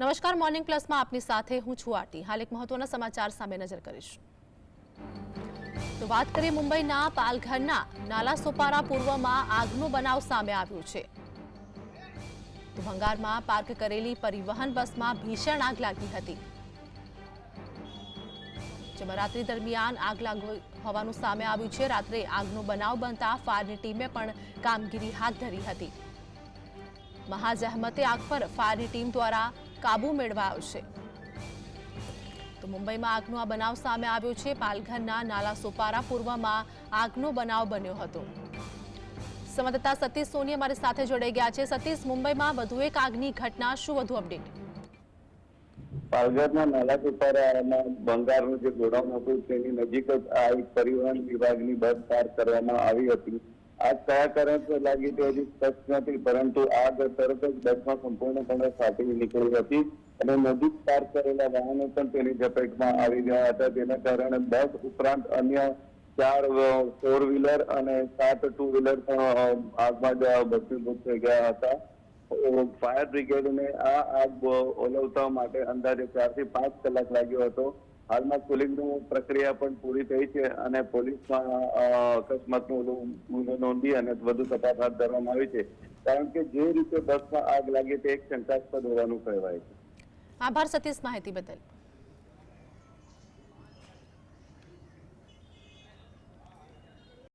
નમસ્કાર મોર્નિંગ પ્લસમાં આપની સાથે હું છું આરતી. હાલ એક મહત્વના સમાચાર સામે નજર કરીશું. તો વાત કરીએ મુંબઈના પાલઘરના નાલા સોપારા પૂર્વમાં આગનો બનાવ સામે આવ્યો છે. તો ભંગારમાં પાર્ક કરેલી પરિવહન બસમાં ભીષણ આગ લાગી હતી. જેમાં રાત્રિ દરમિયાન આગ લાગી હોવાનું સામે આવ્યું છે. રાત્રે આગનો બનાવ બનતા ફાયરની ટીમે પણ કામગીરી હાથ ધરી હતી. મહાજહેમતે આગ પર ફાયરની ટીમ દ્વારા કાબુ મેળવા આવશે. તો મુંબઈમાં આગનો આ બનાવ સામે આવ્યો છે. પાલઘરના નાલા સોપારા પૂર્વમાં આગનો બનાવ બન્યો હતો. સંવાદદાતા સતીશ સોની અમારી સાથે જોડાઈ ગયા છે. સતીશ, મુંબઈમાં વધુ એક આગની ઘટના, શું વધુ અપડેટ? પાલઘરના નાલા સુપારામાં બંગાળનું જે ગોડાઉન હતું, તેની નજીક જ આ એક પરિવહન વિભાગની બસ પાર્ક કરવામાં આવી હતી. આગ કયા કારણસર લાગી તે હજી સ્પષ્ટ નથી, પરંતુ આગ તરત જ બસમાં સંપૂર્ણપણે ફાટી નીકળી હતી અને નજીક પાર્ક કરેલા વાહનો પણ તેની ઝપેટમાં આવી ગયા હતા. જેના કારણે બસ ઉપરાંત અન્ય ચાર ફોર વ્હીલર અને સાત ટુ વ્હીલર પણ આગમાં જ ભસ્મીભૂત થઈ ગયા હતા. ફાયર બ્રિગેડને આ આગ ઓલવતા માટે અંદાજે ચારથી પાંચ કલાક લાગ્યો હતો. હાલમાં કુલિંગનું પ્રક્રિયા પણ પૂરી થઈ છે અને પોલીસમાં અકસ્માતનો ગુનો નોંધી અને વધુ તપાસ હાથ ધરવામાં આવી છે. કારણ કે જે રીતે બસમાં આગ લાગી તે એક શંકાસ્પદ હોવાનું કહેવાય છે. આભાર સતીશ માહિતી બદલ.